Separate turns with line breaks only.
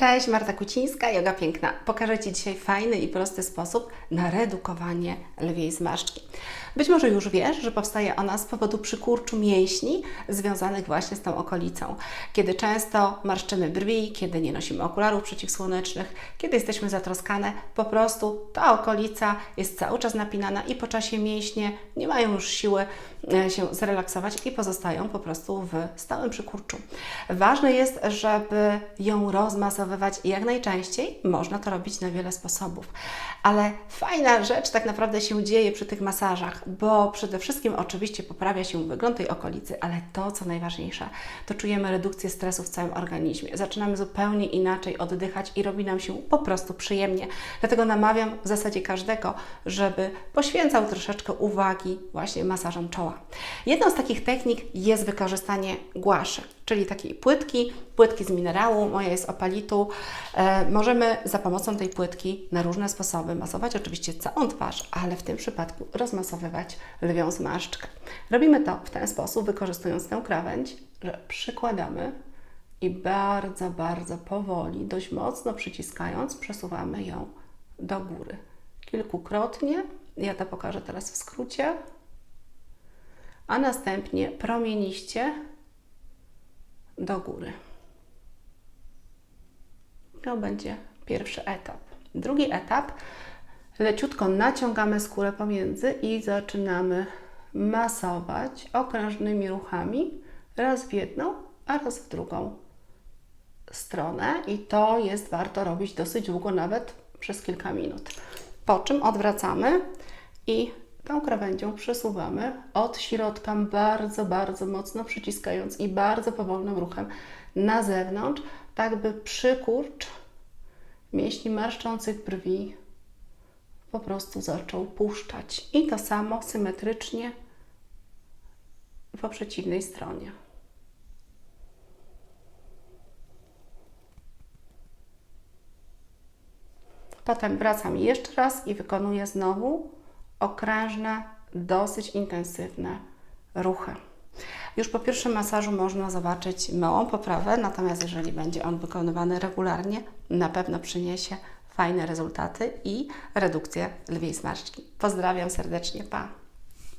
Cześć, Marta Kucińska, Yoga Piękna. Pokażę Ci dzisiaj fajny i prosty sposób na redukowanie lwiej zmarszczki. Być może już wiesz, że powstaje ona z powodu przykurczu mięśni związanych właśnie z tą okolicą. Kiedy często marszczymy brwi, kiedy nie nosimy okularów przeciwsłonecznych, kiedy jesteśmy zatroskane, po prostu ta okolica jest cały czas napinana i po czasie mięśnie nie mają już siły e, się zrelaksować i pozostają po prostu w stałym przykurczu. Ważne jest, żeby ją rozmasowywać jak najczęściej. Można to robić na wiele sposobów. Ale fajna rzecz tak naprawdę się dzieje przy tych masażach, bo przede wszystkim oczywiście poprawia się wygląd tej okolicy, ale to, co najważniejsze, to czujemy redukcję stresu w całym organizmie. Zaczynamy zupełnie inaczej oddychać i robi nam się po prostu przyjemnie. Dlatego namawiam w zasadzie każdego, żeby poświęcał troszeczkę uwagi właśnie masażom czoła. Jedną z takich technik jest wykorzystanie głaszy, czyli takiej płytki, płytki z minerału, moja jest opalitu. E, możemy za pomocą tej płytki na różne sposoby masować oczywiście całą twarz, ale w tym przypadku rozmasowywać lwią zmarszczkę. Robimy to w ten sposób, wykorzystując tę krawędź, że przykładamy i bardzo, bardzo powoli, dość mocno przyciskając, przesuwamy ją do góry. Kilkukrotnie, ja to pokażę teraz w skrócie, a następnie promieniście do góry. To będzie pierwszy etap. Drugi etap, leciutko naciągamy skórę pomiędzy i zaczynamy masować okrężnymi ruchami raz w jedną, a raz w drugą stronę i to jest warto robić dosyć długo, nawet przez kilka minut. Po czym odwracamy i tą krawędzią przesuwamy od środka bardzo, bardzo mocno przyciskając i bardzo powolnym ruchem na zewnątrz, tak by przykurcz mięśni marszczących brwi po prostu zaczął puszczać. I to samo symetrycznie po przeciwnej stronie. Potem wracam jeszcze raz i wykonuję znowu okrężne, dosyć intensywne ruchy. Już po pierwszym masażu można zobaczyć małą poprawę, natomiast jeżeli będzie on wykonywany regularnie, na pewno przyniesie fajne rezultaty i redukcję lwiej zmarszczki. Pozdrawiam serdecznie, pa!